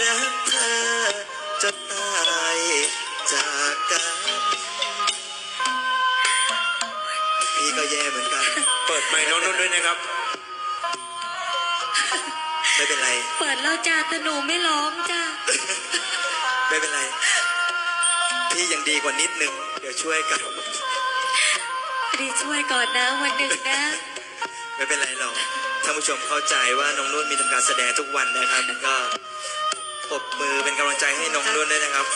รักเธอจนตายจากกัน พี่ก็แย่เหมือนกัน เปิดไมค์น้องนุ่นด้วยนะครับ ไม่เป็นไร เปิดแล้วจ้าแต่หนูไม่ร้องจ้าไม่เป็นไร พี่ยังดีกว่านิดนึง เดี๋ยวช่วยกันดีช่วยก่อนนะวันหนึ่งนะ ไม่เป็นไรหรอก ท่านผู้ชมเข้าใจว่าน้องนุ่นมีทำการแสดงทุกวันนะครับก็ปร บมือเป็นกำลังใจให้น้องนุ่นด้วยนะครับ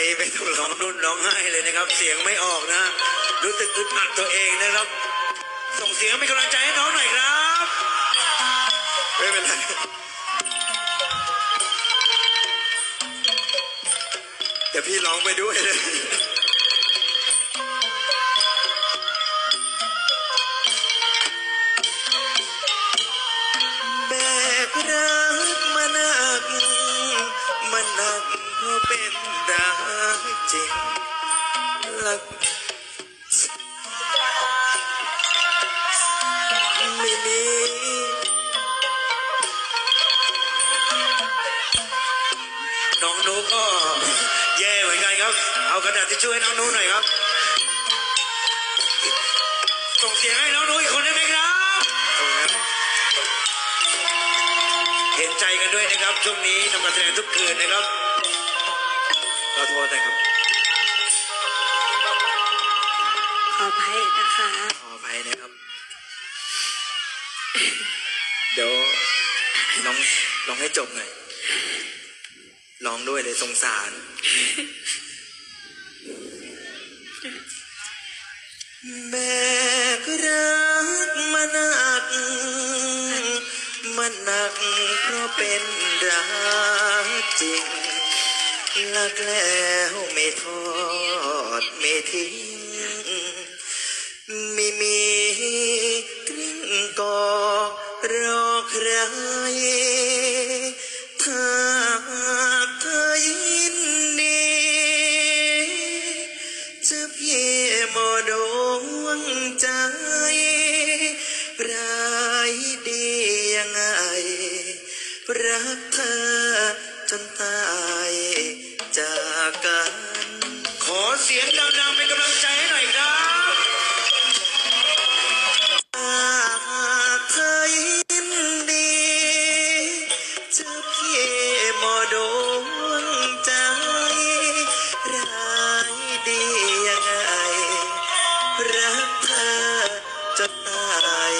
ไม่เป็นไรไม่ต้องร้น้อองงนุ่นร้องไห้เลยนะครับ เสียงไม่ออกนะ รู้สึกอึดอัดตัวเองนะครับ ส่งเสียงเป็นกำลังใจให้น้องหน่อยครับไม่เป็นไรเดี๋ยวพี่ร้องไปด้วยเลย ก็แย่เหมือนกันครับ เอากระดาษทิชชู่ให้น้องนุหน่อยครับ ส่งเสียงให้น้องนุอีกคนได้ไหมครับตรงนั้นเห็นใจกันด้วยนะครับ ช่วงนี้ทำการแสดงทุกคืนนะครับขอโทษนะครับ ขออภัยนะคะ ขออภัยนะครับ เดี๋ยวน้องร้องให้จบหน่อย ร้องด้วยเลยสงสารแบกรักมาหนัก มันหนักเพราะเป็นรักจริงรักแล้วไม่ทอดไม่ทิ้งไม่มีกลิ้งกอกรอใครถ้าายดียังไง รักเธอจนตายจากกัน ขอเสียงดังๆเป็นกำลังใจให้หน่อยครับ หากเธอินดีจะพี่หมอดวงใจร้ายดียังไง รักเธอจนตาย